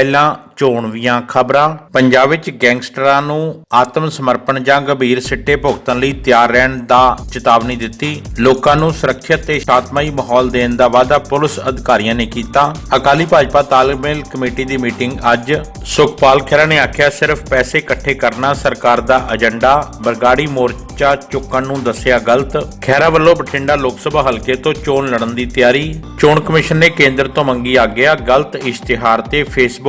ਪਹਿਲਾਂ ਚੋਣਵੀਆਂ ਖਬਰਾਂ। ਪੰਜਾਬ ਵਿੱਚ ਗੈਂਗਸਟਰਾਂ ਨੂੰ ਆਤਮ ਸਮਰਪਣ ਜਾਂ ਗੰਭੀਰ ਸਿੱਟੇ ਭੁਗਤਣ ਲਈ ਤਿਆਰ ਰਹਿਣ ਦਾ ਚੇਤਾਵਨੀ ਦਿੱਤੀ। ਲੋਕਾਂ ਨੂੰ ਸੁਰੱਖਿਅਤ ਤੇ ਸ਼ਾਂਤਮਈ ਮਾਹੌਲ ਦੇਣ ਦਾ ਵਾਅਦਾ ਪੁਲਿਸ ਅਧਿਕਾਰੀਆਂ ਨੇ ਕੀਤਾ। ਅਕਾਲੀ ਭਾਜਪਾ ਤਾਲਮੇਲ ਕਮੇਟੀ ਦੀ ਮੀਟਿੰਗ ਅੱਜ। ਸੁਖਪਾਲ ਖਹਿਰਾ ਨੇ ਆਖਿਆ, ਸਿਰਫ ਪੈਸੇ ਇਕੱਠੇ ਕਰਨਾ ਸਰਕਾਰ ਦਾ ਏਜੰਡਾ, ਬਰਗਾੜੀ ਮੋਰਚਾ ਚੁੱਕਣ ਨੂੰ ਦੱਸਿਆ ਗਲਤ। ਖਹਿਰਾ ਵੱਲੋਂ ਬਠਿੰਡਾ ਲੋਕ ਸਭਾ ਹਲਕੇ ਤੋਂ ਚੋਣ ਲੜਨ ਦੀ ਤਿਆਰੀ। ਚੋਣ ਕਮਿਸ਼ਨ ਨੇ ਕੇਂਦਰ ਤੋਂ ਮੰਗੀ ਆਗਿਆ, ਗਲਤ ਇਸ਼ਤਿਹਾਰ ਤੇ ਫੇਸਬੁੱਕ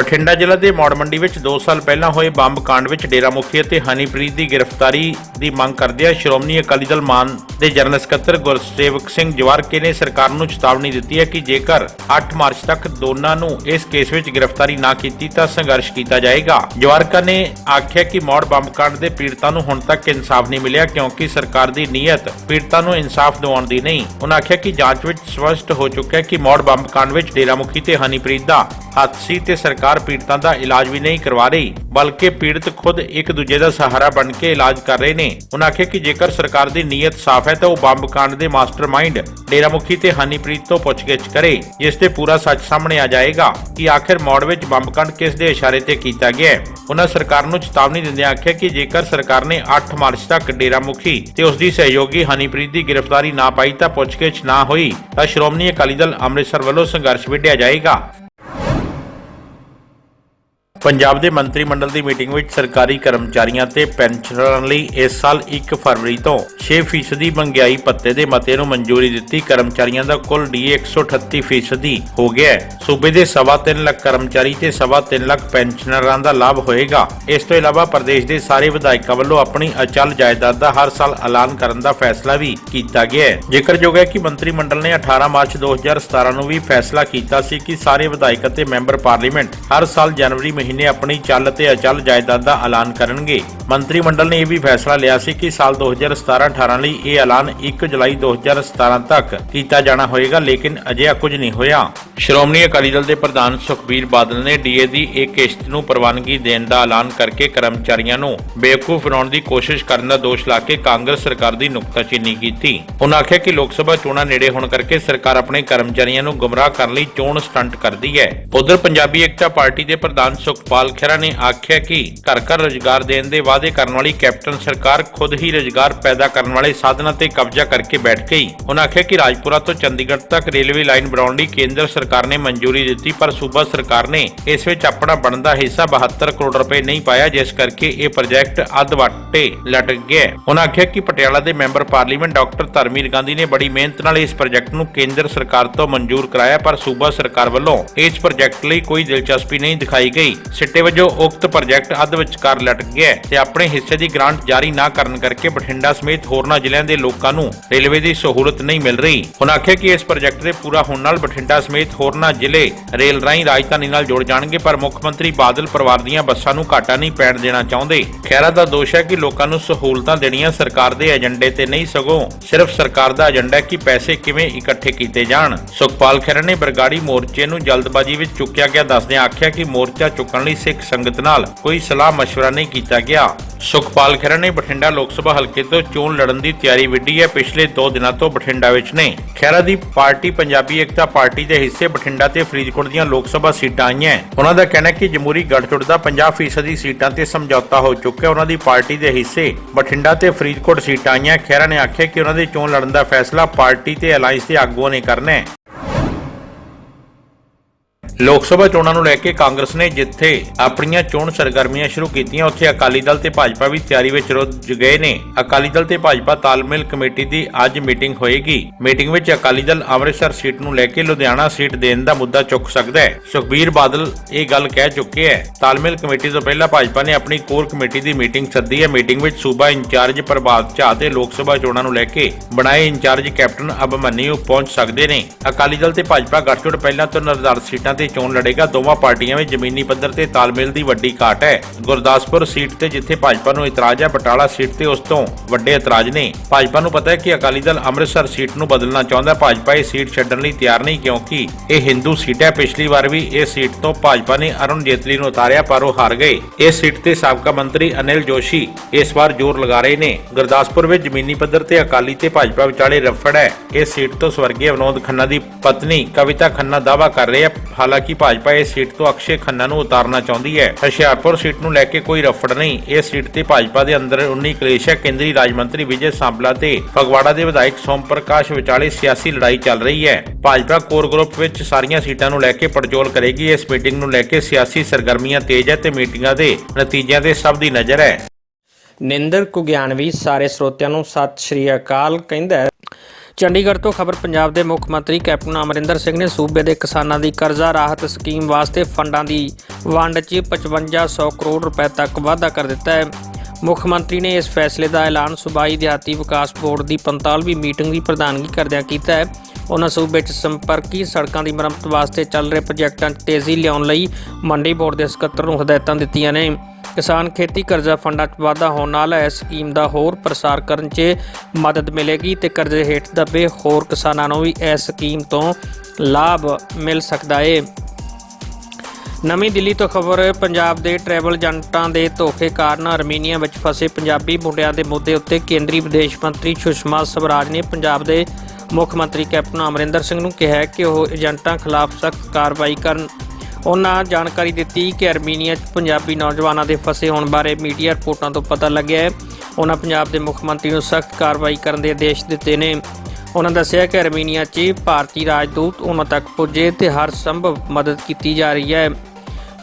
ਬਠਿੰਡਾ ਜ਼ਿਲ੍ਹਾ ਦੇ ਮੌੜ ਮੰਡੀ ਵਿੱਚ 2 ਸਾਲ ਪਹਿਲਾਂ ਹੋਏ ਬੰਬ ਕਾਂਡ ਵਿੱਚ ਡੇਰਾ ਮੁਖੀ ਅਤੇ ਹਨੀਪ੍ਰੀਤ ਦੀ ਗ੍ਰਿਫਤਾਰੀ ਦੀ ਮੰਗ ਕਰਦਿਆਂ ਸ਼੍ਰੋਮਣੀ ਅਕਾਲੀ ਦਲ ਮਾਨ ਦੇ ਜਨਰਲ ਸਕੱਤਰ ਗੁਰਸੇਵਕ ਸਿੰਘ ਜਵਾਰਕੇ ਨੇ ਸਰਕਾਰ ਨੂੰ ਚੇਤਾਵਨੀ ਦਿੱਤੀ ਹੈ ਕਿ ਜੇਕਰ 8 ਮਾਰਚ ਤੱਕ ਦੋਨਾਂ ਨੂੰ ਇਸ ਕੇਸ ਵਿੱਚ ਗ੍ਰਿਫਤਾਰੀ ਨਾ ਕੀਤੀ ਤਾਂ ਸੰਘਰਸ਼ ਕੀਤਾ ਜਾਏਗਾ। ਜਵਾਰਕਾ ਨੇ ਆਖਿਆ ਕਿ ਮੌੜ ਬੰਬ ਕਾਂਡ ਦੇ ਪੀੜਤਾਂ ਨੂੰ ਹੁਣ ਤੱਕ ਇਨਸਾਫ ਨਹੀਂ ਮਿਲਿਆ ਕਿਉਂਕਿ ਸਰਕਾਰ ਦੀ ਨੀਅਤ ਪੀੜਤਾਂ ਨੂੰ ਇਨਸਾਫ ਦਿਵਾਉਣ ਦੀ ਨਹੀਂ। ਉਹਨਾਂ ਆਖਿਆ ਕਿ ਜਾਂਚ ਵਿੱਚ ਸਪਸ਼ਟ ਹੋ ਚੁੱਕਾ ਹੈ ਕਿ ਮੌੜ ਬੰਬ ਕਾਂਡ ਵਿੱਚ ਡੇਰਾ ਮੁਖੀ ਤੇ ਹਨੀਪ੍ਰੀਤ ਦਾ ਹੱਥ ਸੀ ਤੇ ਸਰਕਾਰ ਪੀੜਤਾਂ ਦਾ ਇਲਾਜ ਵੀ ਨਹੀਂ ਕਰਵਾ ਰਹੀ, ਬਲਕਿ ਪੀੜਤ ਖੁਦ ਇੱਕ ਦੂਜੇ ਦਾ ਸਹਾਰਾ ਬਣ ਕੇ ਇਲਾਜ ਕਰ ਰਹੇ ਨੇ। ਉਹਨਾਂ ਆਖਿਆ ਕਿ ਜੇਕਰ ਸਰਕਾਰ ਦੀ ਨੀਅਤ ਸਾਫ਼ ਹੈ ਤਾਂ ਉਹ ਬੰਬ ਕਾਂਡ ਦੇ ਮਾਸਟਰਮਾਈਂਡ ਡੇਰਾ ਮੁਖੀ ਤੇ ਹਨੀਪ੍ਰੀਤ ਤੋਂ ਪੁੱਛਗਿੱਛ ਕਰੇ, ਜਿਸ ਤੇ ਪੂਰਾ ਸੱਚ ਸਾਹਮਣੇ ਆ ਜਾਏਗਾ ਕਿ ਆਖਿਰ ਮੌੜ ਵਿੱਚ ਬੰਬ ਕਾਂਡ ਕਿਸ ਦੇ ਇਸ਼ਾਰੇ ਤੇ ਕੀਤਾ ਗਿਆ ਹੈ। ਉਹਨਾਂ ਸਰਕਾਰ ਨੂੰ ਚੇਤਾਵਨੀ ਦਿੰਦਿਆਂ ਆਖਿਆ ਕਿ ਜੇਕਰ ਸਰਕਾਰ ਨੇ 8 ਮਾਰਚ ਤੱਕ ਡੇਰਾ ਮੁਖੀ ਤੇ ਉਸ ਦੀ ਸਹਿਯੋਗੀ ਹਨੀਪ੍ਰੀਤ ਦੀ ਗ੍ਰਿਫਤਾਰੀ ਨਾ ਪਾਈ ਤਾਂ ਪੁੱਛਗਿੱਛ ਨਾ ਹੋਈ, ਤਾਂ ਸ਼੍ਰੋਮਣੀ ਅਕਾਲੀ ਦਲ ਅੰਮ੍ਰਿਤਸਰ ਵੱਲੋਂ ਸੰਘਰਸ਼ ਵਿੱਢਿਆ ਜਾਏਗਾ। ਪੰਜਾਬ ਦੇ ਮੰਤਰੀ ਮੰਡਲ ਦੀ ਮੀਟਿੰਗ ਵਿੱਚ ਸਰਕਾਰੀ ਕਰਮਚਾਰੀਆਂ ਤੇ ਪੈਨਸ਼ਨਰਾਂ ਲਈ ਇਸ ਸਾਲ 1 ਫਰਵਰੀ ਤੋਂ 6% ਮਹਿੰਗਾਈ ਭੱਤੇ ਦੇ ਮਤੇ ਨੂੰ ਮਨਜ਼ੂਰੀ ਦਿੱਤੀ। ਕਰਮਚਾਰੀਆਂ ਦਾ ਕੁੱਲ ਡੀਏ 138% ਹੋ ਗਿਆ ਹੈ। ਸੂਬੇ ਦੇ ਸਵਾ ਤਿੰਨ ਲੱਖ ਕਰਮਚਾਰੀ ਤੇ ਸਵਾ ਤਿੰਨ ਲੱਖ ਪੈਨਸ਼ਨਰਾਂ ਦਾ ਲਾਭ ਹੋਏਗਾ। ਇਸ ਤੋਂ ਇਲਾਵਾ ਪ੍ਰਦੇਸ਼ ਦੇ ਸਾਰੇ ਵਿਧਾਇਕਾਂ ਵੱਲੋਂ ਆਪਣੀ ਅਚਲ ਜਾਇਦਾਦ ਦਾ ਹਰ ਸਾਲ ਐਲਾਨ ਕਰਨ ਦਾ ਫੈਸਲਾ ਵੀ ਕੀਤਾ ਗਿਆ ਹੈ। ਜ਼ਿਕਰਯੋਗ ਹੈ ਕਿ ਮੰਤਰੀ ਮੰਡਲ ਨੇ 18 ਮਾਰਚ 2017 ਨੂੰ ਵੀ ਫੈਸਲਾ ਕੀਤਾ ਸੀ ਕਿ ਸਾਰੇ ਵਿਧਾਇਕ ਅਤੇ ਮੈਂਬਰ ਪਾਰਲੀਮੈਂਟ ਹਰ ਸਾਲ ਜਨਵਰੀ ਮਹੀਨੇ ਆਪਣੀ ਚੱਲ ਤੇ ਅਚਲ ਜਾਇਦਾਦ ਦਾ ਐਲਾਨ ਕਰਨਗੇ। ਮੰਤਰੀ ਮੰਡਲ ਨੇ ਇਹ ਵੀ ਫੈਸਲਾ ਲਿਆ ਸੀ ਕਿ ਸਾਲ 2017-18 ਲਈ ਇਹ ਐਲਾਨ 1 ਜੁਲਾਈ 2017 ਤੱਕ ਕੀਤਾ ਜਾਣਾ ਹੋਏਗਾ, ਲੇਕਿਨ ਅਜਿਹਾ ਕੁਝ ਨਹੀਂ ਹੋਇਆ। ਸ਼੍ਰੋਮਣੀ ਅਕਾਲੀ ਦਲ ਦੇ ਪ੍ਰਧਾਨ ਸੁਖਬੀਰ ਬਾਦਲ ਨੇ ਡੀਏ ਦੀ ਇੱਕ ਕਿਸ਼ਤ ਨੂੰ ਪ੍ਰਵਾਨਗੀ ਦੇਣ ਦਾ ਐਲਾਨ ਕਰਕੇ ਕਰਮਚਾਰੀਆਂ ਨੂੰ ਬੇਵਕੂਫ ਬਣਾਉਣ ਦੀ ਕੋਸ਼ਿਸ਼ ਕਰਨ ਦਾ ਦੋਸ਼ ਲਾ ਕੇ ਕਾਂਗਰਸ ਸਰਕਾਰ ਦੀ ਨੁਕਤਾਚੀਨੀ ਕੀਤੀ। ਉਹਨਾਂ ਆਖਿਆ ਕਿ ਲੋਕ ਸਭਾ ਚੋਣਾਂ ਨੇੜੇ ਹੋਣ ਕਰਕੇ ਸਰਕਾਰ ਆਪਣੇ ਕਰਮਚਾਰੀਆਂ ਨੂੰ ਗੁੰਮਰਾਹ ਕਰਨ ਲਈ ਚੋਣ ਸਟੰਟ ਕਰਦੀ ਹੈ। ਉਧਰ ਪੰਜਾਬੀ ਏਕਤਾ ਪਾਰਟੀ ਦੇ ਪ੍ਰਧਾਨ ਸੁਖਪਾਲ ਖਹਿਰਾ ਨੇ ਆਖਿਆ ਕਿ ਘਰ ਘਰ ਰੋਜ਼ਗਾਰ ਦੇਣ ਦੇ ਵਾਅਦੇ ਕਰਨ ਵਾਲੀ ਕੈਪਟਨ ਸਰਕਾਰ ਖੁਦ ਹੀ ਰੋਜ਼ਗਾਰ ਪੈਦਾ ਕਰਨ ਵਾਲੇ ਸਾਧਨਾਂ ਤੇ ਕਬਜ਼ਾ ਕਰਕੇ ਬੈਠ ਗਈ। ਉਹਨਾਂ ਆਖਿਆ ਕਿ ਰਾਜਪੁਰਾ ਤੋਂ ਚੰਡੀਗੜ੍ਹ ਤੱਕ ਰੇਲਵੇ ਲਾਈਨ ਬਣਾਉਣ ਲਈ ਕੇਂਦਰ ਸਰਕਾਰ ਨੇ ਮਨਜ਼ੂਰੀ ਦਿੱਤੀ, ਪਰ ਸੂਬਾ ਸਰਕਾਰ ਨੇ ਇਸ ਵਿੱਚ ਆਪਣਾ ਬਣਦਾ ਹਿੱਸਾ 72 ਕਰੋੜ ਰੁਪਏ ਨਹੀਂ ਪਾਇਆ, ਜਿਸ ਕਰਕੇ ਇਹ ਪ੍ਰੋਜੈਕਟ ਅੱਧ ਵਾਟੇ ਲਟਕ ਗਿਆ ਉਹਨਾਂ ਆਖਿਆ ਕਿ ਪਟਿਆਲਾ ਦੇ member parliament doctor Dharamvir Gandhi ਨੇ ਬੜੀ ਮਿਹਨਤ ਨਾਲ ਇਸ ਪ੍ਰੋਜੈਕਟ ਨੂੰ ਕੇਂਦਰ ਸਰਕਾਰ ਤੋਂ ਮਨਜ਼ੂਰ ਕਰਾਇਆ, ਪਰ ਸੂਬਾ ਸਰਕਾਰ ਵੱਲੋਂ ਇਸ ਪ੍ਰੋਜੈਕਟ ਲਈ ਕੋਈ ਦਿਲਚਸਪੀ ਨਹੀਂ ਦਿਖਾਈ ਗਈ। ਸਿੱਟੇ ਵਜੋਂ ਉਕਤ ਪ੍ਰੋਜੈਕਟ ਅੱਧ ਵਿਚਕਾਰ ਲਟਕ ਗਿਆ ਤੇ ਆਪਣੇ ਹਿੱਸੇ ਦੀ ਗ੍ਰਾਂਟ ਜਾਰੀ ਨਾ ਕਰਨ ਕਰਕੇ ਬਠਿੰਡਾ ਸਮੇਤ ਹੋਰਨਾਂ ਜ਼ਿਲ੍ਹਿਆਂ ਦੇ ਲੋਕਾਂ ਨੂੰ ਰੇਲਵੇ ਦੀ ਸਹੂਲਤ ਨਹੀਂ ਮਿਲ ਰਹੀ। ਉਹਨਾਂ ਆਖਿਆ ਕਿ ਇਸ ਪ੍ਰੋਜੈਕਟ ਦੇ ਪੂਰਾ ਹੋਣ ਨਾਲ ਬਠਿੰਡਾ ਸਮੇਤ ਹੋਰਨਾਂ ਜ਼ਿਲ੍ਹੇ ਰੇਲ ਰਾਹੀਂ ਰਾਜਧਾਨੀ ਨਾਲ ਜੁੜ ਜਾਣਗੇ, ਪਰ ਮੁੱਖ ਮੰਤਰੀ ਬਾਦਲ ਪਰਿਵਾਰ ਦੀਆਂ ਬੱਸਾਂ ਨੂੰ ਘਾਟਾ ਨਹੀਂ ਪੈਣ ਦੇਣਾ ਚਾਹੁੰਦੇ। ਖੈਰਾ ਦਾ ਦੋਸ਼ ਹੈ ਕਿ ਲੋਕਾਂ ਨੂੰ ਸਹੂਲਤਾਂ ਦੇਣੀਆਂ ਸਰਕਾਰ ਦੇ ਏਜੰਡੇ ਤੇ ਨਹੀਂ ਸਗੋਂ ਸਿਰਫ ਸਰਕਾਰ ਦਾ ਏਜੰਡਾ ਹੈ ਕਿ ਪੈਸੇ ਕਿਵੇਂ ਇਕੱਠੇ ਕੀਤੇ ਜਾਣ। ਸੁਖਪਾਲ ਖਹਿਰਾ ਨੇ ਬਰਗਾੜੀ ਮੋਰਚੇ ਨੂੰ ਜਲਦਬਾਜ਼ੀ ਵਿੱਚ ਚੁੱਕਿਆ ਗਿਆ ਦੱਸਦਿਆਂ ਆਖਿਆ ਕਿ ਮੋਰਚਾ ਚੁੱਕਣ ਕਰਨ ਲਈ ਸਿੱਖ ਸੰਗਤ ਨਾਲ ਕੋਈ ਸਲਾਹ مشਵਰਾ ਨਹੀਂ ਕੀਤਾ ਗਿਆ। ਸੁਖਪਾਲ ਖਹਿਰਾ ਨੇ ਬਠਿੰਡਾ ਲੋਕ ਸਭਾ ਹਲਕੇ ਤੋਂ ਚੋਣ ਲੜਨ ਦੀ ਤਿਆਰੀ ਵਿੱਢੀ ਹੈ। ਪਿਛਲੇ 2 ਦਿਨਾਂ ਤੋਂ ਬਠਿੰਡਾ ਵਿੱਚ ਨੇ। ਖਹਿਰਾ ਦੀ ਪਾਰਟੀ ਪੰਜਾਬੀ ਏਕਤਾ ਪਾਰਟੀ ਦੇ ਹਿੱਸੇ ਬਠਿੰਡਾ ਤੇ ਫਰੀਦਕੋਟ ਦੀਆਂ ਲੋਕ ਸਭਾ ਸੀਟਾਂ ਆਈਆਂ ਉਹਨਾਂ ਦਾ ਕਹਿਣਾ ਹੈ ਕਿ ਜਮਹੂਰੀ ਗੱਠਜੋੜ ਦਾ 50% ਦੀ ਸੀਟਾਂ ਤੇ ਸਮਝੌਤਾ ਹੋ ਚੁੱਕਾ ਹੈ। ਉਹਨਾਂ ਦੀ ਪਾਰਟੀ ਦੇ ਹਿੱਸੇ ਬਠਿੰਡਾ ਤੇ ਫਰੀਦਕੋਟ ਸੀਟਾਂ ਆਈਆਂ ਖਹਿਰਾ ਨੇ ਆਖਿਆ ਕਿ ਉਹਨਾਂ ਦੇ ਚੋਣ ਲੜਨ ਦਾ ਫੈਸਲਾ ਪਾਰਟੀ ਤੇ ਅਲਾਈਅੰਸ ਦੇ ਆਗੂਆਂ ਨੇ ਕਰਨਾ ਹੈ। ਲੋਕ ਸਭਾ ਚੋਣਾਂ ਨੂੰ ਲੈ ਕੇ ਕਾਂਗਰਸ ਨੇ ਜਿੱਥੇ ਆਪਣੀਆਂ ਚੋਣ ਸਰਗਰਮੀਆਂ ਸ਼ੁਰੂ ਕੀਤੀਆਂ, ਉੱਥੇ ਅਕਾਲੀ ਦਲ ਤੇ ਭਾਜਪਾ ਵੀ ਤਿਆਰੀ ਵਿੱਚ ਰੁੱਝ ਗਏ ਨੇ। ਅਕਾਲੀ ਦਲ ਤੇ ਭਾਜਪਾ ਤਾਲਮੇਲ ਕਮੇਟੀ ਦੀ ਅੱਜ ਮੀਟਿੰਗ ਹੋਏਗੀ। ਮੀਟਿੰਗ ਵਿੱਚ ਅਕਾਲੀ ਦਲ ਅੰਮ੍ਰਿਤਸਰ ਸੀਟ ਨੂੰ ਲੈ ਕੇ ਲੁਧਿਆਣਾ ਸੀਟ ਦੇਣ ਦਾ ਮੁੱਦਾ ਚੁੱਕ ਸਕਦਾ ਹੈ। ਸੁਖਬੀਰ ਬਾਦਲ ਇਹ ਗੱਲ ਕਹਿ ਚੁੱਕੇ ਹੈ। ਤਾਲਮੇਲ ਕਮੇਟੀ ਤੋਂ ਪਹਿਲਾਂ ਭਾਜਪਾ ਨੇ ਆਪਣੀ ਕੋਰ ਕਮੇਟੀ ਦੀ ਮੀਟਿੰਗ ਸੱਦੀ ਹੈ। ਮੀਟਿੰਗ ਵਿੱਚ ਸੂਬਾ ਇੰਚਾਰਜ ਪ੍ਰਭਾਤ ਝਾ ਤੇ ਲੋਕ ਸਭਾ ਚੋਣਾਂ ਨੂੰ ਲੈ ਕੇ ਬਣਾਏ ਇੰਚਾਰਜ ਕੈਪਟਨ ਅਭਮਨਿਊ ਪਹੁੰਚ ਸਕਦੇ ਨੇ। ਅਕਾਲੀ ਦਲ ਤੇ ਭਾਜਪਾ ਗੱਠਜੋੜ ਪਹਿਲਾਂ ਤੋਂ ਨਿਰਧਾਰਤ ਸੀਟਾਂ ਤੇ ਚੋਣ ਲੜੇਗਾ। ਦੋਵਾਂ ਪਾਰਟੀਆਂ ਵਿੱਚ ਜ਼ਮੀਨੀ ਪੱਧਰ ਤੇ ਤਾਲਮੇਲ ਦੀ ਵੱਡੀ ਘਾਟ ਹੈ। ਗੁਰਦਾਸਪੁਰ ਸੀਟ ਤੇ ਜਿੱਥੇ ਭਾਜਪਾ ਨੂੰ ਇਤਰਾਜ਼ ਹੈ, ਬਟਾਲਾ ਸੀਟ ਤੇ ਉਸ ਤੋਂ ਵੱਡੇ ਇਤਰਾਜ਼ ਨੇ। ਭਾਜਪਾ ਨੂੰ ਪਤਾ ਹੈ ਕਿ ਅਕਾਲੀ ਦਲ ਅੰਮ੍ਰਿਤਸਰ ਸੀਟ ਨੂੰ ਬਦਲਣਾ ਚਾਹੁੰਦਾ ਭਾਜਪਾ ਇਹ ਸੀਟ ਛੱਡਣ ਲਈ ਤਿਆਰ ਨਹੀਂ ਕਿਉਂਕਿ ਇਹ ਹਿੰਦੂ ਸੀਟ ਹੈ। ਪਿਛਲੀ ਵਾਰ ਵੀ ਇਸ ਸੀਟ ਤੋਂ ਭਾਜਪਾ ਨੇ ਅਰੁਣ ਜੇਤਲੀ ਨੂੰ ਉਤਾਰਿਆ, ਪਰ ਉਹ ਹਾਰ ਗਏ। ਇਸ ਸੀਟ ਤੇ ਸਾਬਕਾ ਮੰਤਰੀ ਅਨਿਲ ਜੋਸ਼ੀ ਇਸ ਵਾਰ ਜ਼ੋਰ ਲਗਾ ਰਹੇ ਨੇ। ਗੁਰਦਾਸਪੁਰ ਵਿੱਚ ਜ਼ਮੀਨੀ ਪੱਧਰ ਤੇ ਅਕਾਲੀ ਤੇ ਭਾਜਪਾ ਵਿਚਾਲੇ ਰਫੜ ਹੈ। ਇਸ ਸੀਟ ਤੋਂ ਸਵਰਗੀ ਵਿਨੋਦ ਖੰਨਾ ਦੀ ਪਤਨੀ ਕਵਿਤਾ ਖੰਨਾ ਦਾਵਾ ਕਰ ਰਹੀ ਹੈ। ਹਾਲਾਂਕਿ ਭਾਜਪਾ ਇਸ ਸੀਟ ਤੋਂ ਅਕਸ਼ੇ ਖੰਨਾ ਨੂੰ ਉਤਾਰਨਾ ਚਾਹੁੰਦੀ ਹੈ। ਹੁਸ਼ਿਆਰਪੁਰ ਸੀਟ ਨੂੰ ਲੈ ਕੇ ਕੋਈ ਰਫੜ ਨਹੀਂ। ਇਸ ਸੀਟ ਤੇ ਭਾਜਪਾ ਦੇ ਅੰਦਰ 19 ਕਲੇਸ਼ ਹੈ। ਕੇਂਦਰੀ ਰਾਜ ਮੰਤਰੀ ਵਿਜੇ ਸਾਂਪਲਾ ਤੇ ਫਗਵਾੜਾ ਦੇ ਵਿਧਾਇਕ ਸੋਮ ਪ੍ਰਕਾਸ਼ ਵਿਚਾਲੇ ਸਿਆਸੀ ਲੜਾਈ ਚੱਲ ਰਹੀ ਹੈ। ਭਾਜਪਾ ਕੋਰ ਗਰੁੱਪ ਵਿੱਚ ਸਾਰੀਆਂ ਸੀਟਾਂ ਨੂੰ ਲੈ ਕੇ ਪੜਚੋਲ ਕਰੇਗੀ। ਇਸ ਮੀਟਿੰਗ ਨੂੰ ਲੈ ਕੇ ਸਿਆਸੀ ਸਰਗਰਮੀਆਂ ਤੇਜ਼ ਹੈ ਤੇ ਮੀਟਿੰਗਾਂ ਦੇ ਨਤੀਜਿਆਂ ਤੇ ਸਭ ਦੀ ਨਜ਼ਰ ਹੈ। ਨਿੰਦਰ ਕੁਗਿਆਨਵੀ ਸਾਰੇ ਸਰੋਤਿਆਂ ਨੂੰ ਸਤਿ ਸ਼੍ਰੀ ਅਕਾਲ ਕਹਿੰਦਾ ਚੰਡੀਗੜ੍ਹ ਤੋਂ ਖਬਰ ਪੰਜਾਬ ਦੇ ਮੁੱਖ ਮੰਤਰੀ ਕੈਪਟਨ ਅਮਰਿੰਦਰ ਸਿੰਘ ਨੇ ਸੂਬੇ ਦੇ ਕਿਸਾਨਾਂ ਦੀ ਕਰਜ਼ਾ ਰਾਹਤ ਸਕੀਮ ਵਾਸਤੇ ਫੰਡਾਂ ਦੀ ਵੰਡ 'ਚ 5500 ਕਰੋੜ ਰੁਪਏ ਤੱਕ ਵਾਧਾ ਕਰ ਦਿੱਤਾ ਹੈ। ਮੁੱਖ ਮੰਤਰੀ ਨੇ ਇਸ ਫੈਸਲੇ ਦਾ ਐਲਾਨ ਸੂਬਾਈ ਦਿਹਾਤੀ ਵਿਕਾਸ ਬੋਰਡ ਦੀ 45ਵੀਂ ਮੀਟਿੰਗ ਦੀ ਪ੍ਰਧਾਨਗੀ ਕਰਦਿਆਂ ਕੀਤਾ ਹੈ। ਉਹਨਾਂ ਸੂਬੇ 'ਚ ਸੰਪਰਕੀ ਸੜਕਾਂ ਦੀ ਮੁਰੰਮਤ ਵਾਸਤੇ ਚੱਲ ਰਹੇ ਪ੍ਰੋਜੈਕਟਾਂ 'ਚ ਤੇਜ਼ੀ ਲਿਆਉਣ ਲਈ ਮੰਡੀ ਬੋਰਡ ਦੇ ਸਕੱਤਰ ਨੂੰ ਹਦਾਇਤਾਂ ਦਿੱਤੀਆਂ ਨੇ। ਕਿਸਾਨ ਖੇਤੀ ਕਰਜ਼ਾ ਫੰਡਾਂ 'ਚ ਵਾਧਾ ਹੋਣ ਨਾਲ ਇਸ ਸਕੀਮ ਦਾ ਹੋਰ ਪ੍ਰਸਾਰ ਕਰਨ 'ਚ ਮਦਦ ਮਿਲੇਗੀ ਤੇ ਕਰਜ਼ੇ ਹੇਠ ਦੱਬੇ ਹੋਰ ਕਿਸਾਨਾਂ ਨੂੰ ਵੀ ਇਸ ਸਕੀਮ ਤੋਂ ਲਾਭ ਮਿਲ ਸਕਦਾ ਏ। ਨਵੀਂ ਦਿੱਲੀ ਤੋਂ ਖਬਰ, ਪੰਜਾਬ ਦੇ ਟਰੈਵਲ ਏਜੰਟਾਂ ਦੇ ਧੋਖੇ ਕਾਰਨ ਅਰਮੀਨੀਆ ਵਿੱਚ ਫਸੇ ਪੰਜਾਬੀ ਮੁੰਡਿਆਂ ਦੇ ਮੁੱਦੇ ਉੱਤੇ ਕੇਂਦਰੀ ਵਿਦੇਸ਼ ਮੰਤਰੀ ਸੁਸ਼ਮਾ ਸਵਰਾਜ ਨੇ ਪੰਜਾਬ ਦੇ ਮੁੱਖ ਮੰਤਰੀ ਕੈਪਟਨ ਅਮਰਿੰਦਰ ਸਿੰਘ ਨੂੰ ਕਿਹਾ ਕਿ ਉਹ ਏਜੰਟਾਂ ਖਿਲਾਫ ਸਖਤ ਕਾਰਵਾਈ ਕਰਨ ਉਹਨਾਂ ਜਾਣਕਾਰੀ ਦਿੱਤੀ ਕਿ ਅਰਮੀਨੀਆ 'ਚ ਪੰਜਾਬੀ ਨੌਜਵਾਨਾਂ ਦੇ ਫਸੇ ਹੋਣ ਬਾਰੇ ਮੀਡੀਆ ਰਿਪੋਰਟਾਂ ਤੋਂ ਪਤਾ ਲੱਗਿਆ ਹੈ। ਉਹਨਾਂ ਪੰਜਾਬ ਦੇ ਮੁੱਖ ਮੰਤਰੀ ਨੂੰ ਸਖਤ ਕਾਰਵਾਈ ਕਰਨ ਦੇ ਆਦੇਸ਼ ਦਿੱਤੇ ਨੇ। ਉਹਨਾਂ ਦੱਸਿਆ ਕਿ ਅਰਮੀਨੀਆ 'ਚ ਭਾਰਤੀ ਰਾਜਦੂਤ ਉਹਨਾਂ ਤੱਕ ਪੁੱਜੇ ਤੇ ਹਰ ਸੰਭਵ ਮਦਦ ਕੀਤੀ ਜਾ ਰਹੀ ਹੈ।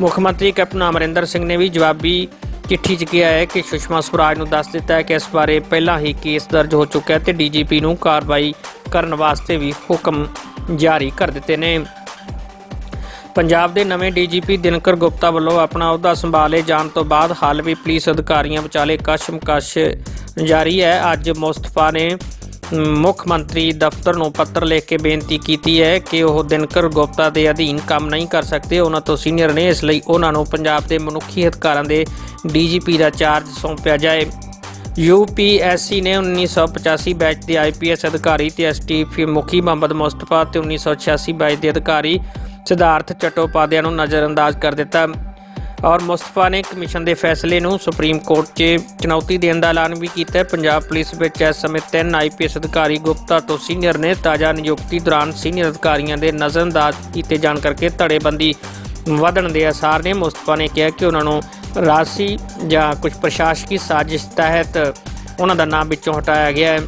ਮੁੱਖ ਮੰਤਰੀ ਕੈਪਟਨ ਅਮਰਿੰਦਰ ਸਿੰਘ ਨੇ ਵੀ ਜਵਾਬੀ ਚਿੱਠੀ 'ਚ ਕਿਹਾ ਹੈ ਕਿ ਸੁਸ਼ਮਾ ਸਵਰਾਜ ਨੂੰ ਦੱਸ ਦਿੱਤਾ ਹੈ ਕਿ ਇਸ ਬਾਰੇ ਪਹਿਲਾਂ ਹੀ ਕੇਸ ਦਰਜ ਹੋ ਚੁੱਕਾ ਹੈ ਤੇ ਡੀਜੀਪੀ ਨੂੰ ਕਾਰਵਾਈ ਕਰਨ ਵਾਸਤੇ ਵੀ ਹੁਕਮ ਜਾਰੀ ਕਰ ਦਿੱਤੇ ਨੇ। ਪੰਜਾਬ ਦੇ ਨਵੇਂ ਡੀਜੀਪੀ ਦਿਨਕਰ ਗੁਪਤਾ ਵੱਲੋਂ ਆਪਣਾ ਅਹੁਦਾ ਸੰਭਾਲੇ ਜਾਣ ਤੋਂ ਬਾਅਦ ਹਾਲ ਵੀ ਪੁਲਿਸ ਅਧਿਕਾਰੀਆਂ ਵਿਚਾਲੇ ਕਸ਼ਮਕਸ਼ ਜਾਰੀ ਹੈ। ਅੱਜ ਮੁਸਤਫਾ ਨੇ ਮੁੱਖ ਮੰਤਰੀ ਦਫ਼ਤਰ ਨੂੰ ਪੱਤਰ ਲਿਖ ਕੇ ਬੇਨਤੀ ਕੀਤੀ ਹੈ ਕਿ ਉਹ ਦਿਨਕਰ ਗੁਪਤਾ ਦੇ ਅਧੀਨ ਕੰਮ ਨਹੀਂ ਕਰ ਸਕਦੇ। ਉਹਨਾਂ ਤੋਂ ਸੀਨੀਅਰ ਨੇ ਇਸ ਲਈ ਉਹਨਾਂ ਨੂੰ ਪੰਜਾਬ ਦੇ ਮਨੁੱਖੀ ਅਧਿਕਾਰਾਂ ਦੇ ਡੀਜੀਪੀ ਦਾ ਚਾਰਜ ਸੌਂਪਿਆ ਜਾਏ। ਯੂਪੀਐਸਸੀ ਨੇ 1985 ਬੈਚ ਦੇ ਆਈਪੀਐਸ ਅਧਿਕਾਰੀ ਤੇ ਐਸਟੀਐਫ ਮੁਖੀ ਮੁਹੰਮਦ ਮੁਸਤਫਾ ਤੇ 1986 ਬੈਚ ਦੇ ਅਧਿਕਾਰੀ ਸਿਧਾਰਥ ਚਟੋਪਾਧਿਆ ਨੂੰ ਨਜ਼ਰਅੰਦਾਜ਼ ਕਰ ਦਿੱਤਾ ਔਰ ਮੁਸਤਫਾ ਨੇ ਕਮਿਸ਼ਨ ਦੇ ਫੈਸਲੇ ਨੂੰ ਸੁਪਰੀਮ ਕੋਰਟ 'ਚ ਚੁਣੌਤੀ ਦੇਣ ਦਾ ਐਲਾਨ ਵੀ ਕੀਤਾ। ਹੈ ਪੰਜਾਬ ਪੁਲਿਸ ਵਿੱਚ ਇਸ ਸਮੇਂ ਤਿੰਨ ਆਈਪੀਐਸ ਅਧਿਕਾਰੀ ਗੁਪਤਾ ਤੋਂ ਸੀਨੀਅਰ ਨੇ। ਤਾਜ਼ਾ ਨਿਯੁਕਤੀ ਦੌਰਾਨ ਸੀਨੀਅਰ ਅਧਿਕਾਰੀਆਂ ਦੇ ਨਜ਼ਰਅੰਦਾਜ਼ ਕੀਤੇ ਜਾਣ ਕਰਕੇ ਧੜੇਬੰਦੀ ਵਧਣ ਦੇ ਆਸਾਰ ਨੇ। ਮੁਸਤਫਾ ਨੇ ਕਿਹਾ ਕਿ ਉਹਨਾਂ ਨੂੰ ਰਾਸੀ ਜਾਂ ਕੁਝ ਪ੍ਰਸ਼ਾਸਕੀ ਸਾਜ਼ਿਸ਼ ਤਹਿਤ ਉਹਨਾਂ ਦਾ ਨਾਮ ਵਿੱਚੋਂ ਹਟਾਇਆ ਗਿਆ ਹੈ।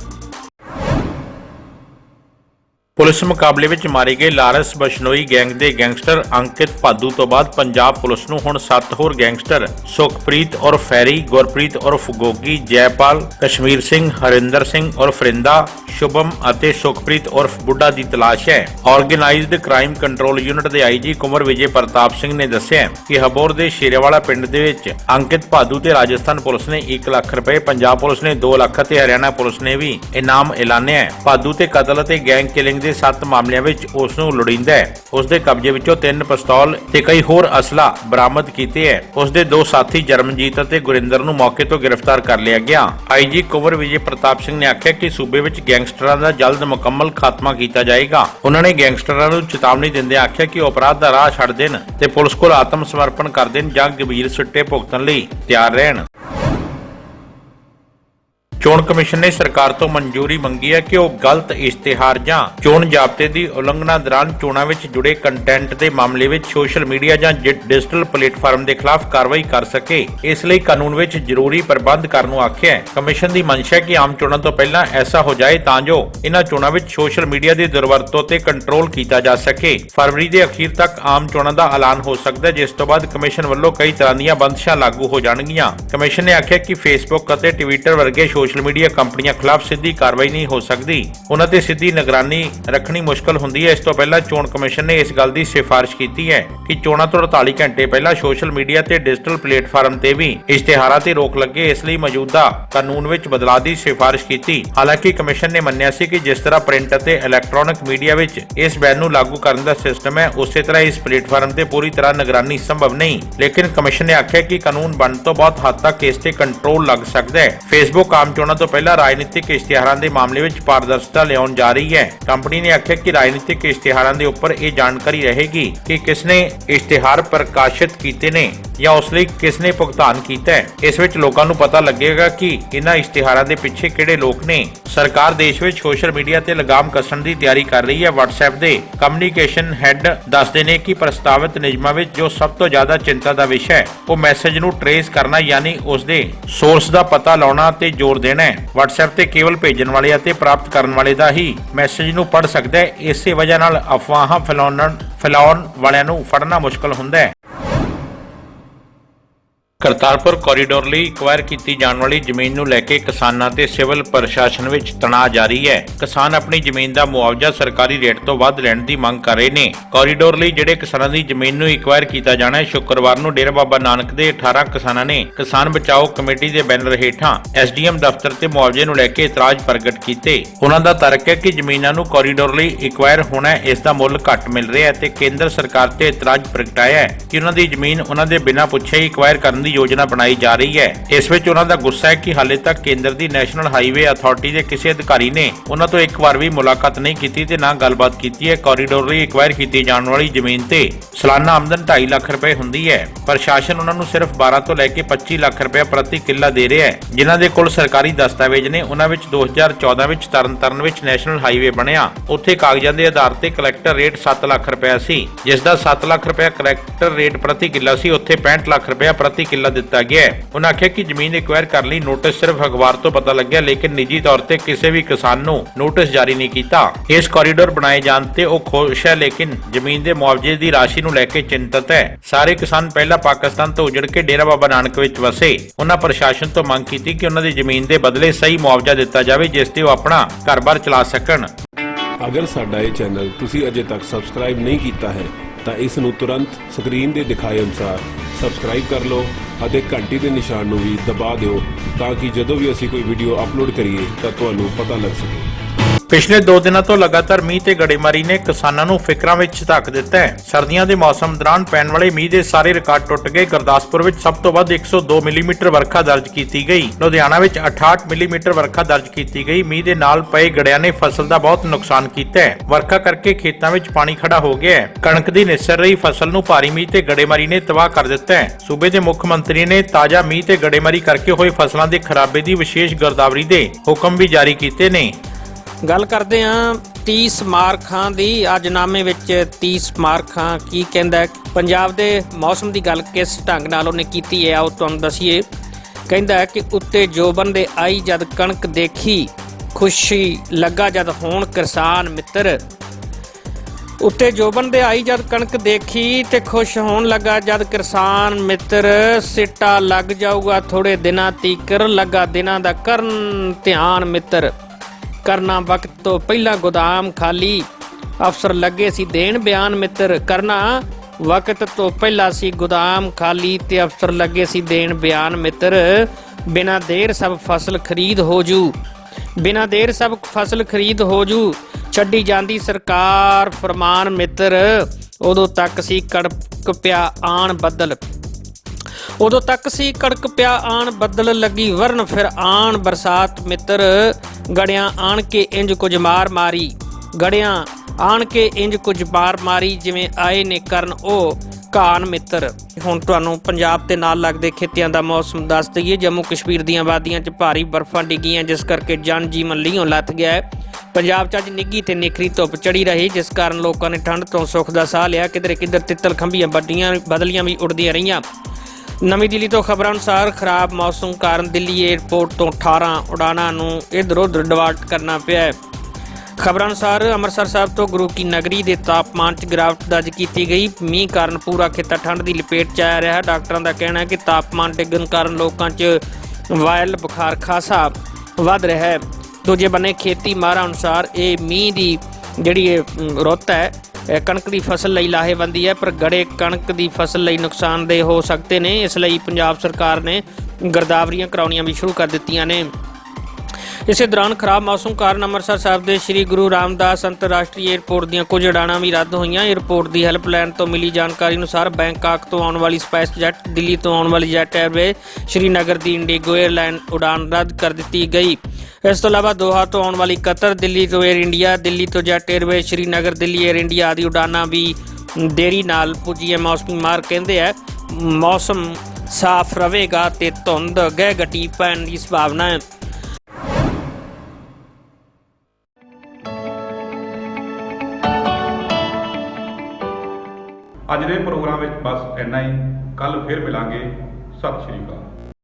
ਪੁਲਿਸ ਮੁਕਾਬਲੇ ਵਿੱਚ ਮਾਰੇ ਗਏ ਲਾਰੈਂਸ ਬਸ਼ਨੋਈ ਗੈਂਗ ਦੇ ਗੈਂਗਸਟਰ ਅੰਕਿਤ ਭਾਦੂ ਤੋਂ ਬਾਅਦ ਪੰਜਾਬ ਪੁਲਿਸ ਨੂੰ ਹੁਣ ਸੱਤ ਹੋਰ ਗੈਂਗਸਟਰ, ਸੁਖਪ੍ਰੀਤ ਔਰ ਫੈਰੀ, ਗੁਰਪ੍ਰੀਤ ਔਰ ਫਗੋਗੀ ਜੈਪਾਲ, ਕਸ਼ਮੀਰ ਸਿੰਘ, ਹਰਿੰਦਰ ਸਿੰਘ ਔਰ ਫਰਿੰਦਾ ਸ਼ੁਭਮ ਅਤੇ ਸੁਖਪ੍ਰੀਤ ਉਰਫ ਬੁੱਢਾ ਦੀ ਤਲਾਸ਼ ਹੈ। ਆਰਗੇਨਾਈਜ਼ਡ ਕ੍ਰਾਈਮ ਕੰਟਰੋਲ ਯੂਨਿਟ ਦੇ ਆਈਜੀ ਕੁਮਰ ਵਿਜੇ ਪ੍ਰਤਾਪ ਸਿੰਘ ਨੇ ਦੱਸਿਆ ਕਿ ਹਬੋਰ ਦੇ ਸ਼ੇਰੇਵਾਲਾ ਪਿੰਡ ਦੇ ਵਿੱਚ ਅੰਕਿਤ ਭਾਦੂ ਤੇ ਰਾਜਸਥਾਨ ਪੁਲਿਸ ਨੇ 1 ਲੱਖ ਰੁਪਏ, ਪੰਜਾਬ ਪੁਲਿਸ ਨੇ 2 ਲੱਖ ਤੇ ਹਰਿਆਣਾ ਪੁਲਿਸ ਨੇ ਵੀ ਇਨਾਮ ਐਲਾਨਿਆ ਹੈ। ਭਾਦੂ ਤੇ ਕਤਲ ਅਤੇ ਗੈਂਗ ਕਿਲਿੰਗ ਦੇ 7 ਮਾਮਲਿਆਂ ਵਿੱਚ ਉਸ ਨੂੰ ਲੋੜੀਂਦਾ ਹੈ। ਉਸ ਦੇ ਕਬਜ਼ੇ ਵਿੱਚੋਂ ਤਿੰਨ ਪਿਸਤੌਲ ਤੇ ਕਈ ਹੋਰ ਅਸਲਾ ਬਰਾਮਦ ਕੀਤੇ ਹੈ। ਉਸ ਦੇ ਦੋ ਸਾਥੀ ਜਰਮਨਜੀਤ ਅਤੇ ਗੁਰਿੰਦਰ ਨੂੰ ਮੌਕੇ ਤੋਂ ਗ੍ਰਿਫਤਾਰ ਕਰ ਲਿਆ ਗਿਆ। ਆਈਜੀ ਕੁਵਰ ਵਿਜੇ ਪ੍ਰਤਾਪ ਸਿੰਘ ਨੇ ਆਖਿਆ ਕਿ ਸੂਬੇ ਵਿੱਚ ਗੈਂਗਸਟਰਾਂ ਦਾ ਜਲਦ ਮੁਕੰਮਲ ਖਾਤਮਾ ਕੀਤਾ ਜਾਏਗਾ। ਉਹਨਾਂ ਨੇ ਗੈਂਗਸਟਰਾਂ ਨੂੰ ਚੇਤਾਵਨੀ ਦਿੰਦਿਆਂ ਆਖਿਆ ਕਿ ਉਹ ਅਪਰਾਧ ਦਾ ਰਾਹ ਛੱਡ ਦੇਣ ਤੇ ਪੁਲਿਸ ਕੋਲ ਆਤਮ ਸਮਰਪਣ ਕਰ ਦੇਣ ਜਾਂ ਗੰਭੀਰ ਸਿੱਟੇ ਭੁਗਤਣ ਲਈ ਤਿਆਰ ਰਹਿਣ। ਚੋਣ ਕਮਿਸ਼ਨ ਨੇ ਸਰਕਾਰ ਤੋਂ ਮਨਜ਼ੂਰੀ ਮੰਗੀ ਹੈ ਕਿ ਉਹ ਗਲਤ ਇਸ਼ਤਿਹਾਰ ਜਾਂ ਚੋਣ ਜ਼ਾਬਤੇ ਦੀ ਉਲੰਘਣਾ ਦੌਰਾਨ ਚੋਣਾਂ ਵਿੱਚ ਜੁੜੇ ਕੰਟੈਂਟ ਦੇ ਮਾਮਲੇ ਵਿੱਚ ਸੋਸ਼ਲ ਮੀਡੀਆ ਜਾਂ ਡਿਜੀਟਲ ਪਲੇਟਫਾਰਮ ਦੇ ਖਿਲਾਫ ਕਾਰਵਾਈ ਕਰ ਸਕੇ। ਇਸ ਲਈ ਕਾਨੂੰਨ ਵਿੱਚ ਜ਼ਰੂਰੀ ਪ੍ਰਬੰਧ ਕਰਨ ਨੂੰ ਆਖਿਆ ਹੈ। ਕਮਿਸ਼ਨ ਦੀ ਮੰਸ਼ਾ ਕਿ ਆਮ ਚੋਣਾਂ ਤੋਂ ਪਹਿਲਾਂ ਐਸਾ ਹੋ ਜਾਏ ਤਾਂ ਜੋ ਇਹਨਾਂ ਚੋਣਾਂ ਵਿੱਚ ਸੋਸ਼ਲ ਮੀਡੀਆ ਦੀ ਦੁਰਵਰਤੋਂ ਤੇ ਕੰਟਰੋਲ ਕੀਤਾ ਜਾ ਸਕੇ। ਫਰਵਰੀ ਦੇ ਅਖੀਰ ਤੱਕ ਆਮ ਚੋਣਾਂ ਦਾ ਐਲਾਨ ਹੋ ਸਕਦਾ ਹੈ, ਜਿਸ ਤੋਂ ਬਾਅਦ ਕਮਿਸ਼ਨ ਵੱਲੋਂ ਕਈ ਤਰ੍ਹਾਂ ਦੀਆਂ ਬੰਦਸ਼ਾਂ ਲਾਗੂ ਹੋ ਜਾਣਗੀਆਂ। ਕਮਿਸ਼ਨ ਨੇ ਆਖਿਆ ਕਿ ਫੇਸਬੁੱਕ ਅਤੇ ਟਵਿੱਟਰ ਵਰਗੇ ਸੋਸ਼ਲ ਸੋਸ਼ਲ ਮੀਡੀਆ ਕੰਪਨੀਆਂ ਖਿਲਾਫ ਸਿੱਧੀ ਕਾਰਵਾਈ ਨਹੀਂ ਹੋ ਸਕਦੀ। ਉਹਨਾਂ ਤੇ ਸਿੱਧੀ ਨਿਗਰਾਨੀ ਰੱਖਣੀ ਮੁਸ਼ਕਲ ਹੁੰਦੀ ਹੈ। ਇਸ ਤੋਂ ਪਹਿਲਾਂ ਚੋਣ ਕਮਿਸ਼ਨ ਨੇ ਇਸ ਗੱਲ ਦੀ ਸਿਫਾਰਿਸ਼ ਕੀਤੀ ਹੈ ਕਿ ਚੋਣਾਂ ਤੋਂ 48 ਘੰਟੇ ਪਹਿਲਾਂ ਸੋਸ਼ਲ ਮੀਡੀਆ ਤੇ ਡਿਜੀਟਲ ਪਲੇਟਫਾਰਮ ਤੇ ਵੀ ਇਸ਼ਤਿਹਾਰਾਂ ਤੇ ਰੋਕ ਲੱਗੇ, ਇਸ ਲਈ ਮੌਜੂਦਾ ਕਾਨੂੰਨ ਵਿੱਚ ਬਦਲਾਅ ਦੀ ਸਿਫਾਰਿਸ਼ ਕੀਤੀ। ਹਾਲਾਂਕਿ ਕਮਿਸ਼ਨ ਨੇ ਮੰਨਿਆ ਸੀ ਕਿ ਜਿਸ ਤਰ੍ਹਾਂ ਪ੍ਰਿੰਟ ਅਤੇ ਇਲੈਕਟ੍ਰੋਨਿਕ ਮੀਡੀਆ ਵਿੱਚ ਇਸ ਬੈਨ ਨੂੰ ਲਾਗੂ ਕਰਨ ਦਾ ਸਿਸਟਮ ਹੈ, ਉਸੇ ਤਰ੍ਹਾਂ ਇਸ ਪਲੇਟਫਾਰਮ ਤੇ ਪੂਰੀ ਤਰ੍ਹਾਂ ਨਿਗਰਾਨੀ ਸੰਭਵ ਨਹੀਂ। ਲੇਕਿਨ ਕਮਿਸ਼ਨ ਨੇ ਆਖਿਆ ਕਿ ਕਾਨੂੰਨ ਬਣਨ ਤੋਂ ਬਹੁਤ ਹੱਦ ਤੱਕ ਇਸ ਤੇ ਕੰਟਰੋਲ ਲੱਗ ਸਕਦਾ ਹੈ। ਫੇਸਬੁੱਕ ਆਮ ਚੋਣਾਂ ਤੋਂ ਪਹਿਲਾਂ ਰਾਜਨੀਤਿਕ ਇਸ਼ਤਿਹਾਰਾਂ ਦੇ ਮਾਮਲੇ ਵਿੱਚ ਪਾਰਦਰਸ਼ਤਾ ਲਿਆਉਣ ਜਾ ਰਹੀ ਹੈ। ਕੰਪਨੀ ਨੇ ਆਖਿਆ ਕਿ ਰਾਜਨੀਤਿਕ ਇਸ਼ਤਿਹਾਰਾਂ ਦੇ ਉੱਪਰ ਇਹ ਜਾਣਕਾਰੀ ਰਹੇਗੀ ਕਿ ਕਿਸਨੇ ਇਸ਼ਤਿਹਾਰ ਪ੍ਰਕਾਸ਼ਿਤ ਕੀਤੇ ਨੇ। ਜਾਂ ਉਸ ਲਈ ਕਿਸ ਨੇ ਭੁਗਤਾਨ ਕੀਤਾ ਹੈ? ਇਸ ਵਿੱਚ ਲੋਕਾਂ ਨੂੰ ਪਤਾ ਲੱਗੇਗਾ ਕਿ ਇਹਨਾਂ ਇਸ਼ਤਿਹਾਰਾਂ ਦੇ ਪਿੱਛੇ ਕਿਹੜੇ ਲੋਕ ਨੇ। ਸਰਕਾਰ ਦੇਸ਼ ਵਿੱਚ ਸੋਸ਼ਲ ਮੀਡੀਆ ਤੇ ਲਗਾਮ ਕੱਸਣ ਦੀ ਤਿਆਰੀ ਕਰ ਰਹੀ ਹੈ। WhatsApp ਦੇ ਕਮਿਊਨੀਕੇਸ਼ਨ ਹੈੱਡ ਦੱਸਦੇ ਨੇ ਕਿ ਪ੍ਰਸਤਾਵਿਤ ਨਿਯਮਾਂ ਵਿੱਚ ਜੋ ਸਭ ਤੋਂ ਜ਼ਿਆਦਾ ਚਿੰਤਾ ਦਾ ਵਿਸ਼ਾ ਹੈ, ਉਹ ਮੈਸੇਜ ਨੂੰ ਟ੍ਰੇਸ ਕਰਨਾ ਯਾਨੀ ਉਸ ਦੇ ਸੋਰਸ ਦਾ ਪਤਾ ਲਾਉਣਾ ਤੇ ਜ਼ੋਰ ਦੇਣਾ ਹੈ। WhatsApp ਤੇ ਕੇਵਲ ਭੇਜਣ ਵਾਲੇ ਅਤੇ ਪ੍ਰਾਪਤ ਕਰਨ ਵਾਲੇ ਦਾ ਹੀ ਮੈਸੇਜ ਨੂੰ ਪੜ੍ਹ ਸਕਦਾ ਹੈ। ਇਸੇ ਵਜ੍ਹਾ ਨਾਲ ਅਫਵਾਹਾਂ ਫੈਲਾਉਣ ਫੈਲਾਉਣ ਵਾਲਿਆਂ ਨੂੰ ਫੜਨਾ ਮੁਸ਼ਕਲ ਹੁੰਦਾ ਹੈ। ਕਰਤਾਰਪੁਰ ਕੋਰੀਡੋਰ ਲਈ ਐਕਵਾਇਰ ਕੀਤੀ ਜਾਣ ਵਾਲੀ ਜ਼ਮੀਨ ਨੂੰ ਲੈ ਕੇ ਕਿਸਾਨਾਂ ਤੇ ਸਿਵਲ ਪ੍ਰਸ਼ਾਸਨ ਵਿੱਚ ਤਣਾਅ ਜਾਰੀ ਹੈ। ਕਿਸਾਨ ਆਪਣੀ ਜ਼ਮੀਨ ਦਾ ਮੁਆਵਜ਼ਾ ਸਰਕਾਰੀ ਰੇਟ ਤੋਂ ਵੱਧ ਲੈਣ ਦੀ ਮੰਗ ਕਰ ਰਹੇ ਨੇ। ਕੋਰੀਡੋਰ ਲਈ ਜਿਹੜੇ ਕਿਸਾਨਾਂ ਦੀ ਜ਼ਮੀਨ ਨੂੰ ਐਕਵਾਇਰ ਕੀਤਾ ਜਾਣਾ ਹੈ ਸ਼ੁੱਕਰਵਾਰ ਨੂੰ ਡੇਰਾ ਬਾਬਾ ਨਾਨਕ ਦੇ 18 ਕਿਸਾਨਾਂ ਨੇ ਕਿਸਾਨ ਬਚਾਓ ਕਮੇਟੀ ਦੇ ਬੈਨਰ ਹੇਠਾਂ ਐਸਡੀਐਮ ਦਫ਼ਤਰ ਤੇ ਮੁਆਵਜ਼ੇ ਨੂੰ ਲੈ ਕੇ ਇਤਰਾਜ਼ ਪ੍ਰਗਟ ਕੀਤੇ। ਉਹਨਾਂ ਦਾ ਤਰਕ ਹੈ ਕਿ ਜ਼ਮੀਨਾਂ ਨੂੰ ਕੋਰੀਡੋਰ ਲਈ ਐਕਵਾਇਰ ਹੋਣਾ ਹੈ, ਇਸ ਦਾ ਮੁੱਲ ਘੱਟ ਮਿਲ ਰਿਹਾ ਹੈ ਤੇ ਕੇਂਦਰ ਸਰਕਾਰ ਤੇ ਇਤਰਾਜ਼ ਪ੍ਰਗਟਾਇਆ ਹੈ ਕਿ ਉਹਨਾਂ ਦੀ ਜ਼ਮੀਨ ਉਹਨਾਂ ਦੇ ਬਿਨਾਂ ਪੁੱਛੇ ਹੀ ਐਕਵਾਇਰ ਕਰਨ ਦੀ ਯੋਜਨਾ ਬਣਾਈ ਜਾ ਰਹੀ ਹੈ। ਇਸ ਵਿੱਚ ਉਹਨਾਂ ਦਾ ਗੁੱਸਾ ਹੈ ਕਿ ਹਾਲੇ ਤੱਕ ਕੇਂਦਰ ਦੀ ਨੈਸ਼ਨਲ ਹਾਈਵੇ ਅਥਾਰਟੀ ਦੇ ਕਿਸੇ ਅਧਿਕਾਰੀ ਨੇ ਉਹਨਾਂ ਤੋਂ ਇੱਕ ਵਾਰ ਵੀ ਮੁਲਾਕਾਤ ਨਹੀਂ ਕੀਤੀ ਤੇ ਨਾ ਗੱਲਬਾਤ ਕੀਤੀ ਹੈ। ਕੋਰੀਡੋਰ ਲਈ ਐਕਵਾਇਰ ਕੀਤੀ ਜਾਣ ਵਾਲੀ ਜ਼ਮੀਨ ਤੇ ਸਾਲਾਨਾ ਆਮਦਨ 2.5 ਲੱਖ ਰੁਪਏ ਹੁੰਦੀ ਹੈ। ਪ੍ਰਸ਼ਾਸਨ ਉਹਨਾਂ ਨੂੰ ਸਿਰਫ 12 ਤੋਂ ਲੈ ਕੇ 25 ਲੱਖ ਰੁਪਏ ਪ੍ਰਤੀ ਕਿੱਲਾ ਦੇ ਰਿਹਾ ਹੈ। ਜਿਨ੍ਹਾਂ ਦੇ ਕੋਲ ਸਰਕਾਰੀ ਦਸਤਾਵੇਜ਼ ਨੇ, ਉਹਨਾਂ ਵਿੱਚ 2014 ਵਿੱਚ ਤਰਨਤਾਰਨ ਵਿੱਚ ਨੈਸ਼ਨਲ ਹਾਈਵੇ ਬਣਿਆ। ਉੱਥੇ ਕਾਗਜ਼ਾਂ ਦੇ ਆਧਾਰ ਤੇ ਕਲੈਕਟਰ ਰੇਟ 7 ਲੱਖ ਰੁਪਏ ਸੀ। ਜਿਸ ਦਾ 7 ਲੱਖ ਰੁਪਏ ਕਲੈਕਟਰ ਰੇਟ ਪ੍ਰਤੀ ਕਿੱਲਾ ਸੀ, ਉੱਥੇ 65 ਲੱਖ ਰੁਪਏ ਪ੍ਰਤੀ ਕਿੱਲਾ ਦਿੱਤਾ ਗਿਆ ਹੈ। ਉਹਨਾਂ ਆਖਿਆ ਕਿ ਜ਼ਮੀਨ ਐਕਵਾਇਰ ਕਰਨ ਲਈ ਨੋਟਿਸ ਸਿਰਫ ਅਖਬਾਰ ਤੋਂ ਪਤਾ ਲੱਗਿਆ, ਲੇਕਿਨ ਨਿੱਜੀ ਤੌਰ ਤੇ ਕਿਸੇ ਵੀ ਕਿਸਾਨ ਨੂੰ ਨੋਟਿਸ ਜਾਰੀ ਨਹੀਂ ਕੀਤਾ। ਇਸ ਕੋਰੀਡੋਰ ਬਣਾਏ ਜਾਣ ਤੇ ਉਹ ਖੁਸ਼ ਹੈ, ਲੇਕਿਨ ਜ਼ਮੀਨ ਦੇ ਮੁਆਵਜ਼ੇ ਦੀ ਰਾਸ਼ੀ ਨੂੰ ਲੈ ਕੇ ਚਿੰਤਤ ਹੈ। ਸਾਰੇ ਕਿਸਾਨ ਪਹਿਲਾਂ ਪਾਕਿਸਤਾਨ ਤੋਂ ਉਜੜ ਕੇ ਡੇਰਾ ਬਾਬਾ ਨਾਨਕ ਵਿੱਚ ਵਸੇ। ਉਹਨਾਂ ਪ੍ਰਸ਼ਾਸਨ ਤੋਂ ਮੰਗ ਕੀਤੀ ਕਿ ਉਹਨਾਂ ਦੀ ਜ਼ਮੀਨ ਦੇ ਬਦਲੇ ਸਹੀ ਮੁਆਵਜ਼ਾ ਦਿੱਤਾ ਜਾਵੇ, ਜਿਸ ਤੇ ਉਹ ਆਪਣਾ ਘਰ-ਬਾਰ ਚਲਾ ਸਕਣ। ਅਗਰ ਸਾਡਾ ਇਹ ਚੈਨਲ ਤੁਸੀਂ ਅਜੇ ਤੱਕ ਸਬਸਕ੍ਰਾਈਬ ਨਹੀਂ ਕੀਤਾ ਹੈ ਤਾਂ ਇਸ ਨੂੰ ਤੁਰੰਤ ਸਕਰੀਨ ਦੇ ਦਿਖਾਏ ਅਨੁਸਾਰ ਸਬਸਕ੍ਰਾਈਬ ਕਰ ਲਓ ਅਤੇ ਘੰਟੀ ਦੇ ਨਿਸ਼ਾਨ ਨੂੰ ਵੀ ਦਬਾ ਦਿਓ ਤਾਂ ਕਿ ਜਦੋਂ ਵੀ ਅਸੀਂ ਕੋਈ ਵੀਡੀਓ ਅਪਲੋਡ ਕਰੀਏ ਤਾਂ ਤੁਹਾਨੂੰ ਪਤਾ ਲੱਗ ਸਕੇ। ਪਿਛਲੇ 2 ਦਿਨਾਂ ਤੋਂ ਲਗਾਤਾਰ ਮੀਂਹ ਤੇ ਗੜੇਮਾਰੀ ਨੇ ਕਿਸਾਨਾਂ ਨੂੰ ਫਿਕਰਾਂ ਵਿੱਚ ਧੱਕ ਦਿੱਤਾ ਹੈ। ਸਰਦੀਆਂ ਦੇ ਮੌਸਮ ਦੌਰਾਨ ਪੈਣ ਵਾਲੇ ਮੀਂਹ ਦੇ ਸਾਰੇ ਰਿਕਾਰਡ ਟੁੱਟ ਗਏ। ਗੁਰਦਾਸਪੁਰ ਵਿੱਚ ਸਭ ਤੋਂ ਵੱਧ 102 ਮਿਲੀਮੀਟਰ ਵਰਖਾ ਦਰਜ ਕੀਤੀ ਗਈ। ਲੁਧਿਆਣਾ ਵਿੱਚ 68 ਮਿਲੀਮੀਟਰ ਵਰਖਾ ਦਰਜ ਕੀਤੀ ਗਈ। ਮੀਂਹ ਦੇ ਨਾਲ ਪਏ ਗੜਿਆਂ ਨੇ ਫਸਲ ਦਾ ਬਹੁਤ ਨੁਕਸਾਨ ਕੀਤਾ ਹੈ। ਵਰਖਾ ਕਰਕੇ ਖੇਤਾਂ ਵਿੱਚ ਪਾਣੀ ਖੜਾ ਹੋ ਗਿਆ ਹੈ। ਕਣਕ ਦੀ ਨਿਸਰ ਰਹੀ ਫਸਲ ਨੂੰ ਭਾਰੀ ਮੀਂਹ ਤੇ ਗੜੇਮਾਰੀ ਨੇ ਤਬਾਹ ਕਰ ਦਿੱਤਾ ਹੈ। ਸੂਬੇ ਦੇ ਮੁੱਖ ਮੰਤਰੀ ਨੇ ਤਾਜ਼ਾ ਮੀਂਹ ਤੇ ਗੜੇਮਾਰੀ ਕਰਕੇ ਹੋਏ ਫਸਲਾਂ ਦੇ ਖਰਾਬੇ ਦੀ ਵਿਸ਼ੇਸ਼ ਗਿਰਦਾਵਰੀ ਦੇ ਹੁਕਮ ਵੀ ਜਾਰੀ ਕੀਤੇ ਨੇ। ਗੱਲ ਕਰਦੇ ਹਾਂ 30 ਸਮਾਰਕਾਂ ਦੀ, ਅੱਜ ਨਾਮੇ ਵਿੱਚ 30 ਸਮਾਰਕਾਂ ਕੀ ਕਹਿੰਦਾ ਪੰਜਾਬ ਦੇ ਮੌਸਮ ਦੀ ਗੱਲ ਕਿਸ ਢੰਗ ਨਾਲ ਉਹਨੇ ਕੀਤੀ ਹੈ? ਆਓ ਤੁਹਾਨੂੰ ਦਸੀਏ। ਕਹਿੰਦਾ ਕਿ ਉੱਤੇ ਜੋਬਨ ਦੇ ਆਈ ਜਦ ਕਣਕ ਦੇਖੀ, ਖੁਸ਼ੀ ਲੱਗਾ ਜਦ ਹੋਣ ਕਿਸਾਨ ਮਿੱਤਰ। ਉੱਤੇ ਜੋਬਨ ਦੇ ਆਈ ਜਦ ਕਣਕ ਦੇਖੀ ਤੇ ਖੁਸ਼ ਹੋਣ ਲੱਗਾ ਜਦ ਕਿਸਾਨ ਮਿੱਤਰ। ਸਿੱਟਾ ਲੱਗ ਜਾਊਗਾ ਥੋੜੇ ਦਿਨਾਂ ਤੀਕਰ, ਲੱਗਾ ਦਿਨਾਂ ਦਾ ਕਰਨ ਧਿਆਨ ਮਿੱਤਰ। ਕਰਨਾ ਵਕਤ ਤੋਂ ਪਹਿਲਾਂ ਗੋਦਾਮ ਖਾਲੀ। ਅਫਸਰ ਲੱਗੇ ਸੀ ਦੇਣ ਬਿਆਨ ਮਿੱਤਰ ਕਰਨਾ। ਵਕਤ ਤੋਂ ਪਹਿਲਾਂ ਸੀ ਗੋਦਾਮ ਖਾਲੀ ਤੇ ਅਫਸਰ ਲੱਗੇ ਸੀ ਦੇਣ ਬਿਆਨ ਮਿੱਤਰ। ਬਿਨਾਂ ਦੇਰ ਸਭ ਫਸਲ ਖਰੀਦ ਹੋ ਜੂ। ਬਿਨਾਂ ਦੇਰ ਸਭ ਫਸਲ ਖਰੀਦ ਹੋ ਜੂ। ਛੱਡੀ ਜਾਂਦੀ ਸਰਕਾਰ ਫਰਮਾਨ ਮਿੱਤਰ। ਉਦੋਂ ਤੱਕ ਸੀ ਕੜਕ ਪਿਆ ਆਣ ਬੱਦਲ। ਉਦੋਂ ਤੱਕ ਸੀ ਕੜਕ ਪਿਆ ਆਣ ਬੱਦਲ ਲੱਗੀ ਵਰਨ, ਫਿਰ ਆਣ ਬਰਸਾਤ ਮਿੱਤਰ, ਗੜਿਆਂ ਆਣ ਕੇ ਇੰਜ ਕੁਝ ਮਾਰ ਮਾਰੀ। ਗੜਿਆਂ ਆਣ ਕੇ ਇੰਜ ਕੁਝ ਮਾਰ ਮਾਰੀ, ਜਿਵੇਂ ਆਏ ਨੇ ਕਰਨ ਉਹ ਕਾਨ ਮਿੱਤਰ। ਹੁਣ ਤੁਹਾਨੂੰ ਪੰਜਾਬ ਤੇ ਨਾਲ ਲੱਗਦੇ ਖੇਤਿਆਂ ਦਾ ਮੌਸਮ ਦੱਸ ਦਈਏ। ਜੰਮੂ ਕਸ਼ਮੀਰ ਦੀਆਂ ਵਾਦੀਆਂ 'ਚ ਭਾਰੀ ਬਰਫ਼ਾਂ ਡਿੱਗੀਆਂ, ਜਿਸ ਕਰਕੇ ਜਨ ਜੀਵਨ ਲੀਹੋਂ ਲੱਥ ਗਿਆ ਹੈ। ਪੰਜਾਬ 'ਚ ਅੱਜ ਨਿੱਗੀ ਤੇ ਨਿਖਰੀ ਧੁੱਪ ਚੜੀ ਰਹੀ, ਜਿਸ ਕਾਰਨ ਲੋਕਾਂ ਨੇ ਠੰਡ ਤੋਂ ਸੁੱਖ ਦਾ ਸਾਹ ਲਿਆ। ਕਿਧਰੇ ਕਿਧਰ ਤਿੱਤਲ ਖੰਭੀਆਂ ਵੱਡੀਆਂ ਬਦਲੀਆਂ ਵੀ ਉੱਡਦੀਆਂ ਰਹੀਆਂ। ਨਵੀਂ ਦਿੱਲੀ ਤੋਂ ਖਬਰਾਂ ਅਨੁਸਾਰ ਖਰਾਬ ਮੌਸਮ ਕਾਰਨ ਦਿੱਲੀ ਏਅਰਪੋਰਟ ਤੋਂ 18 ਉਡਾਣਾਂ ਨੂੰ ਇਧਰ ਉਧਰ ਡਿਵਰਟ ਕਰਨਾ ਪਿਆ ਹੈ। ਖਬਰਾਂ ਅਨੁਸਾਰ ਅੰਮ੍ਰਿਤਸਰ ਸਾਹਿਬ ਤੋਂ ਗੁਰੂ ਕੀ ਨਗਰੀ ਦੇ ਤਾਪਮਾਨ 'ਚ ਗਿਰਾਵਟ ਦਰਜ ਕੀਤੀ ਗਈ। ਮੀਂਹ ਕਾਰਨ ਪੂਰਾ ਖੇਤਰ ਠੰਡ ਦੀ ਲਪੇਟ 'ਚ ਆ ਰਿਹਾ ਡਾਕਟਰਾਂ ਦਾ ਕਹਿਣਾ ਹੈ ਕਿ ਤਾਪਮਾਨ ਡਿੱਗਣ ਕਾਰਨ ਲੋਕਾਂ 'ਚ ਵਾਇਰਲ ਬੁਖਾਰ ਖਾਸਾ ਵੱਧ ਰਿਹਾ ਹੈ। ਦੂਜੇ ਬੰਨੇ ਖੇਤੀ ਮਾਹਰਾਂ ਅਨੁਸਾਰ ਇਹ ਮੀਂਹ ਦੀ ਜਿਹੜੀ ਇਹ ਰੁੱਤ ਹੈ ਕਣਕ ਦੀ ਫਸਲ ਲਈ ਲਾਹੇਵੰਦੀ ਹੈ, ਪਰ ਗੜੇ ਕਣਕ ਦੀ ਫਸਲ ਲਈ ਨੁਕਸਾਨਦੇਹ ਹੋ ਸਕਦੇ ਨੇ। ਇਸ ਲਈ ਪੰਜਾਬ ਸਰਕਾਰ ਨੇ ਗਰਦਾਵਰੀਆਂ ਕਰਾਉਣੀਆਂ ਵੀ ਸ਼ੁਰੂ ਕਰ ਦਿੱਤੀਆਂ ਨੇ। ਇਸੇ ਦੌਰਾਨ ਖਰਾਬ ਮੌਸਮ ਕਾਰਨ ਅੰਮ੍ਰਿਤਸਰ ਸਾਹਿਬ ਦੇ ਸ੍ਰੀ ਗੁਰੂ ਰਾਮਦਾਸ ਅੰਤਰਰਾਸ਼ਟਰੀ ਏਅਰਪੋਰਟ ਦੀਆਂ ਕੁਝ ਉਡਾਣਾਂ ਵੀ ਰੱਦ ਹੋਈਆਂ। ਏਅਰਪੋਰਟ ਦੀ ਹੈਲਪਲਾਈਨ ਤੋਂ ਮਿਲੀ ਜਾਣਕਾਰੀ ਅਨੁਸਾਰ ਬੈਂਕਾਕ ਤੋਂ ਆਉਣ ਵਾਲੀ ਸਪਾਈਸ ਜੈਟ, ਦਿੱਲੀ ਤੋਂ ਆਉਣ ਵਾਲੀ ਜੈਟ 에ਅਰਵੇ ਸ਼੍ਰੀਨਗਰ ਦੀ ਇੰਡੀਗੋ 에ਅਰਲਾਈਨ ਉਡਾਣ ਰੱਦ ਕਰ ਦਿੱਤੀ ਗਈ। ਇਸ ਤੋਂ ਇਲਾਵਾ ਦੋਹਾ ਤੋਂ ਆਉਣ ਵਾਲੀ ਕਤਰ ਦਿੱਲੀ ਤੋਂ 에ਅਰ ਇੰਡੀਆ ਦਿੱਲੀ ਤੋਂ ਜੈਟ 에ਅਰਵੇ ਸ਼੍ਰੀਨਗਰ, ਦਿੱਲੀ 에ਅਰ ਇੰਡੀਆ ਆਦਿ ਉਡਾਨਾਂ ਵੀ ਦੇਰੀ ਨਾਲ ਪੁੱਜੀ ਹੈ ਮੌਸਮੀ ਮਾਰ ਕਹਿੰਦੇ ਆ, ਮੌਸਮ ਸਾਫ਼ ਰਹੇਗਾ ਤੇ ਧੁੰਦ ਗਹਿ ਗਟੀ ਪੈਣ ਦੀ ਸੰਭਾਵਨਾ ਹੈ। ਅੱਜ ਦੇ ਪ੍ਰੋਗਰਾਮ ਵਿੱਚ ਬਸ ਇੰਨਾ ਹੀ। ਕੱਲ ਫਿਰ ਮਿਲਾਂਗੇ। ਸਤਿ ਸ਼੍ਰੀ ਅਕਾਲ।